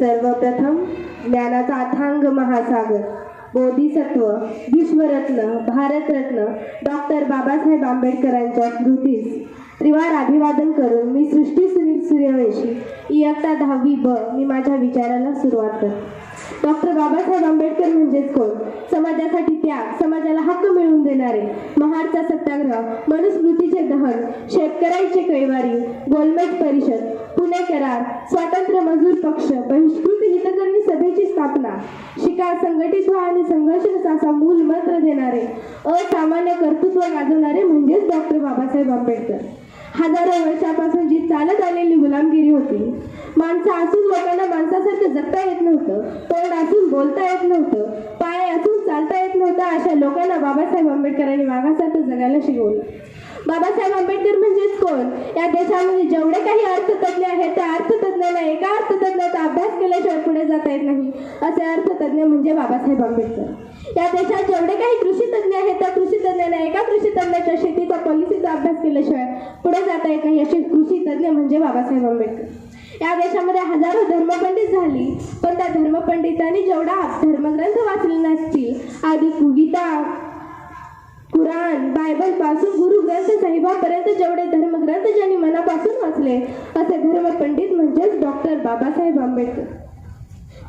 सर्वप्रथम ज्ञानाचा अथांग महासागर बोधिसत्व विश्वरत्न भारतरत्न डॉक्टर बाबासाहेब आंबेडकरांच्या स्मृतीस त्रिवार अभिवादन करून मी सृष्टी सुनील सूर्यवंशी इयत्ता दहावी ब मी माझ्या विचाराला सुरुवात करते. डॉक्टर बाबासाहेब आंबेडकर म्हणजेच कोण? समाजासाठी त्याग समाजाला हक्क मिळवून देणारे महाडचा सत्याग्रह मनुस्मृतीचे दहन शेतकऱ्यांचे कैवारी गोलमेट परिषद पुणे करार स्वातंत्र्य मजूर पक्ष बहिष्कृत हितकरणी सभेची स्थापना शिकार संघटित व्हा आणि संघर्ष असा मूल मंत्र देणारे असामान्य कर्तृत्व गाजवणारे म्हणजेच डॉक्टर बाबासाहेब आंबेडकर. हजारो वर्षापासून जी चालत आलेली गुलामगिरी होती माणसं असून लोकांना माणसासारखं जगता येत नव्हतं तोंड असून बोलता येत नव्हतं पाय असून चालता येत नव्हतं अशा लोकांना बाबासाहेब आंबेडकरांनी मागासारखं जगायला शिकवलं. बाबासाहेब आंबेडकर म्हणजेच कोण? या देशामध्ये जेवढे काही अर्थतज्ञ आहेत त्या अर्थतज्ञांना एका अर्थतज्ञाचा अभ्यास केल्याशिवाय पुढे जाता येत नाही असे अर्थतज्ञ म्हणजे बाबासाहेब आंबेडकर. या देशात जेवढे काही कृषी तज्ञ आहेत त्या कृषी तज्ञांना एका कृषी तज्ञाच्या शेतीचा पॉलिसीचा अभ्यास केल्याशिवाय पुढे जाता येत नाही असे कृषी तज्ञ म्हणजे बाबासाहेब आंबेडकर. या देशामध्ये हजारो धर्मपंडित झाली. पण त्या धर्मपंडितांनी जेवढा धर्मग्रंथ वाचले नसतील आधी गीता कुराण बायबलपासून गुरु ग्रंथ साहिबापर्यंत जेवढे धर्मग्रंथ ज्यांनी मनापासून वाचले असे धर्मपंडित म्हणजेच डॉक्टर बाबासाहेब आंबेडकर.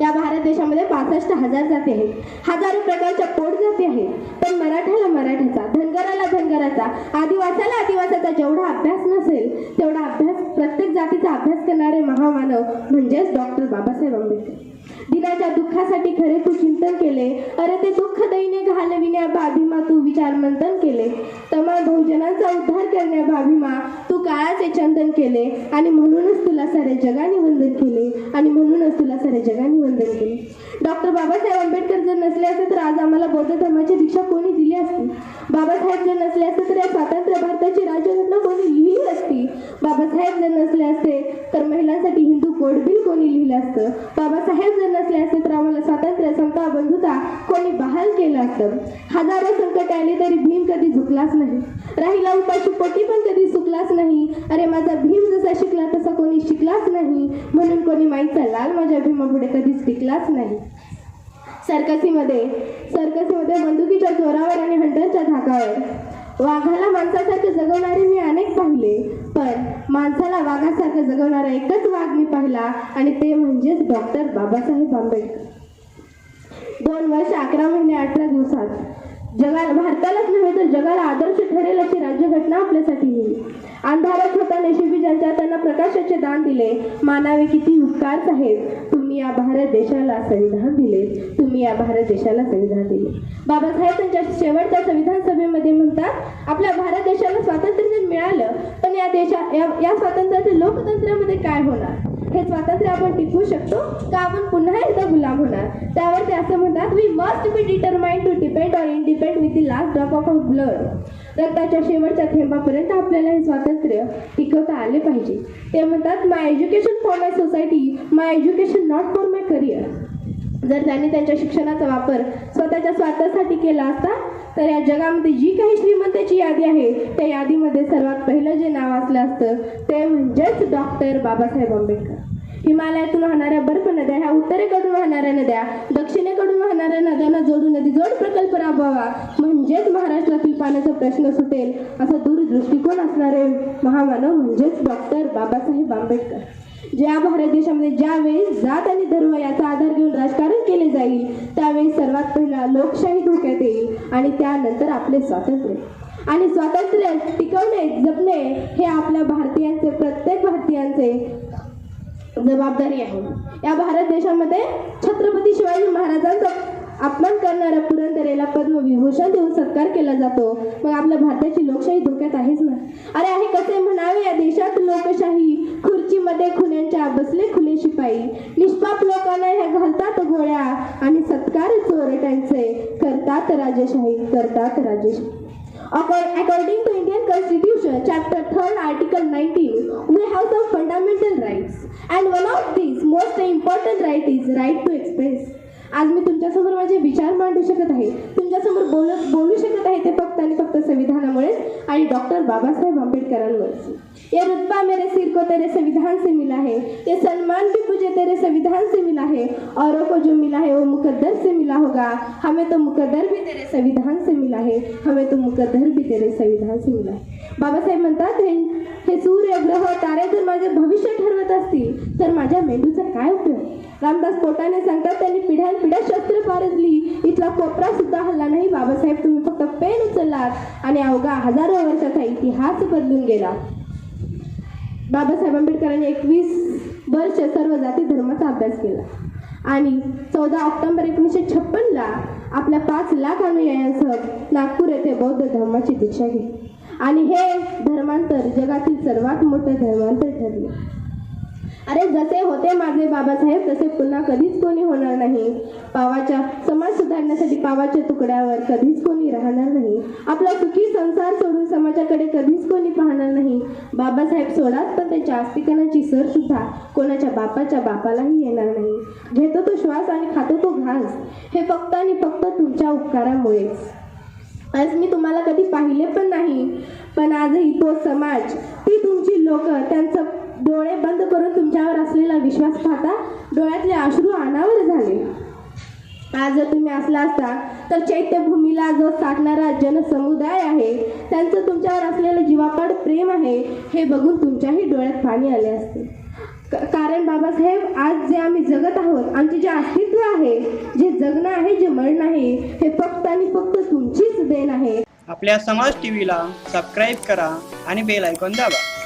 या भारत देशामध्ये पासष्ट हजार जाती आहेत. हजारो प्रकारच्या पोट जाती आहेत. पण मराठ्याला मराठ्याचा धनगराला धनगराचा आदिवासाला आदिवासाचा जेवढा अभ्यास नसेल तेवढा अभ्यास प्रत्येक जातीचा अभ्यास करणारे महामानव म्हणजेच डॉक्टर बाबासाहेब आंबेडकर. दिनाच्या दुःखासाठी खरे तू चिंतन केले अरे ते दुःख दैने घालविण्या बाभीमा तू विचार मंथन केले. तमा बहुजनांचा उद्धार करण्या बाभीमा तू काळाचे चंदन केले आणि म्हणूनच तुला सारे जगाने वंदन केले आणि म्हणूनच तुला सारे जगाने वंदन केले. डॉक्टर बाबासाहेब आंबेडकर जर नसले असते तर आज आम्हाला बौद्ध धर्माची दीक्षा कोणी दिली असती? बाबासाहेब जर नसले असते तर या स्वातंत्र्य भारताची राज्यघटना कोणी लिहिली असती? बाबासाहेब जर नसले असते तर महिलांसाठी हिंदू कोड बिल कोणी लिहिलं असतं? बाबासाहेब जर नसले असते तर आम्हाला स्वातंत्र्य समता बंधुता कोणी बहाल केलं असतं? हजारो संकट आले तरी भीम कधी झुकलाच नाही. राहिला उपाशी पोटी पण कधी सुकलाच नाही. अरे माझा भीम जसा शिकला तसा कोणी शिकलाच नाही. म्हणून कोणी माईचा लाल माझ्या भीमापुढे कधीच टिकलाच नाही. सर्कसीमध्ये सर्कसीमध्ये बंदुकीच्या जोरावर आणि हंटरच्या धाकावर वाघाला माणसासारखं जगवणारे मी अनेक पाहिले पण माणसाला वाघासारखं जगवणारा एकच वाघ मी पाहिला आणि ते म्हणजेच डॉक्टर बाबासाहेब आंबेडकर. दोन वर्ष अकरा महिने अठरा दिवसात. जगा भारतालाच नव्हे तर जगाला आदर्श ठरेल अशी राज्यघटना आपल्यासाठी लिहिली अंधारात होता नेशिबी ज्यांच्या त्यांना प्रकाशाचे दान दिले मानावे किती उपकार साहेब. तुम्ही या भारत देशाला संविधान दिले. तुम्ही या भारत देशाला संविधान दिले. बाबासाहेब त्यांच्या शेवटच्या संविधान सभेमध्ये म्हणतात आपल्या भारत देशाला स्वातंत्र्य मिळालं पण या देशा या या स्वातंत्र्याचे लोकतंत्रामध्ये काय होणार? हे स्वातंत्र्य आपण टिकवू शकतो. का आपण पुन्हा एकदा गुलाम होणार? त्यावर ते असं म्हणतात we must be determined to depend or independ with the last drop of our blood रक्ताच्या शेवटच्या थेंबापर्यंत आपल्याला हे स्वातंत्र्य टिकवता आले पाहिजे. ते म्हणतात my education for my society my education not for my career जर त्यांनी त्यांच्या शिक्षणाचा वापर स्वतःच्या स्वार्थासाठी केला असता तर या जगामध्ये जी काही श्रीमंताची यादी आहे त्या यादीमध्ये सर्वात पहिलं जे नाव असलं असतं ते म्हणजेच डॉक्टर बाबासाहेब आंबेडकर. हिमालयातून वाहणाऱ्या बर्फ नद्या ह्या उत्तरेकडून वाहणाऱ्या नद्या दक्षिणेकडून वाहणाऱ्या नद्यांना जोडून नदी जोड प्रकल्प राबवावा म्हणजेच महाराष्ट्रातील पाण्याचा प्रश्न सुटेल असा दूरदृष्टिकोन असणारे महामानव म्हणजेच डॉक्टर बाबासाहेब आंबेडकर. ज्या भारत देशामध्ये ज्यावेळी जात आणि धर्म याचा आधार घेऊन राजकारण केले जाईल त्यावेळी सर्वात पहिला लोकशाही धोक्यात येईल आणि त्यानंतर आपले स्वातंत्र्य. आणि स्वातंत्र्य टिकवणे जपणे हे आपल्या भारतीयांचे प्रत्येक भारतीयांचे जबाबदारी आहे. या भारत देशामध्ये छत्रपती शिवाजी महाराजांचा अपमान करणाऱ्या पुरंदरेला पद्मविभूषण देऊन सत्कार केला जातो. मग आपल्या भारताची लोकशाही धोक्यात आहेच ना? अरे आहे कसे म्हणावे या देशात लोकशाही? खुर्चीमध्ये खुन्यांच्या बसले खुले शिपाई. निष्पाप लोकांना ह्या घालतात गोळ्या आणि सत्कार चोरट्यांचे. करतात राजेशाही करतात राजेशाही. According to Indian Constitution, Chapter 3, Article 19, we have some fundamental rights. And one of these most important right is right to express. आज मी तुमच्यासमोर माझे विचार मांडू शकत आहे. तुमच्यासमोर बोलत बोलू शकत आहे ते फक्त आणि फक्त संविधानामुळेच आणि डॉक्टर बाबासाहेब आंबेडकरांमुळेच ये रुतबा मेरे सिर को तेरे संविधान से मिला है. ये सन्मान भी मुझे तेरे संविधान से मिला है औरों को जो मिला है वो मुकद्दर से मिला होगा। हमें तो मुकद्दर भी तेरे संविधान से मिला है। हमें तो मुकद्दर भी तेरे संविधान से मिला आहे बाबासाहेब म्हणतात हे हे सूर्य ग्रह तारे जर माझे भविष्य ठरवत असतील तर माझ्या मेंदूचा काय उपयोग? रामदास पोटाने सांगतात त्यांनी पिढ्यान पिढ्या शस्त्र पारजली. इथला कोपरा सुद्धा हल्ला नाही. बाबासाहेब तुम्ही फक्त पेन उचललात आणि अवघा हजारो वर्षाचा इतिहास बदलून गेला. बाबासाहेब आंबेडकरांनी एकवीस वर्ष सर्व जाती धर्माचा अभ्यास केला. आणि चौदा ऑक्टोबर एकोणीसशे छप्पनला आपल्या पाच लाख अनुयायांसह नागपूर येथे बौद्ध धर्माची दीक्षा घेतली. आणि हे धर्मांतर जगातील सर्वात मोठं धर्मांतर ठरले. अरे जसे होते माझे बाबासाहेब तसे पुन्हा कधीच कोणी होणार नाही. पावाच्या समाज सुधारण्यासाठी पावाच्या तुकड्यावर कधीच कोणी राहणार नाही. आपला सुखी संसार सोडून समाजाकडे कधीच कोणी पाहणार नाही. बाबासाहेब सोडाच पण त्याच्या आस्तिकनाची सर सुद्धा कोणाच्या बापाच्या बापालाही येणार नाही. घेतो तो श्वास आणि खातो तो घास. हे फक्त आणि फक्त तुमच्या उपकारामुळेच. आज मी तुम्हाला कधी पाहिले पण नाही पण आजही तो समाज ती तुमची लोक त्यांचं डोळे बंद करून तुमच्यावर असलेला विश्वास पाहता डोळ्यातले अश्रू अनावर झाले. आज जर तुम्ही असला असता तर चैत्यभूमीला जो साठणारा जनसमुदाय आहे त्यांचं तुमच्यावर असलेलं जीवापाड प्रेम आहे हे बघून तुमच्याही डोळ्यात पाणी आले असते. कारण बाबासाहेब आज जे आम्ही जगत आहोत आमचे जे अस्तित्व आहे जे जगणं आहे जे मरण आहे हे फक्त आणि फक्त तुमचीच देण आहे. आपल्या समाज टीव्हीला सबस्क्राईब करा आणि बेल ऐकून दाबा.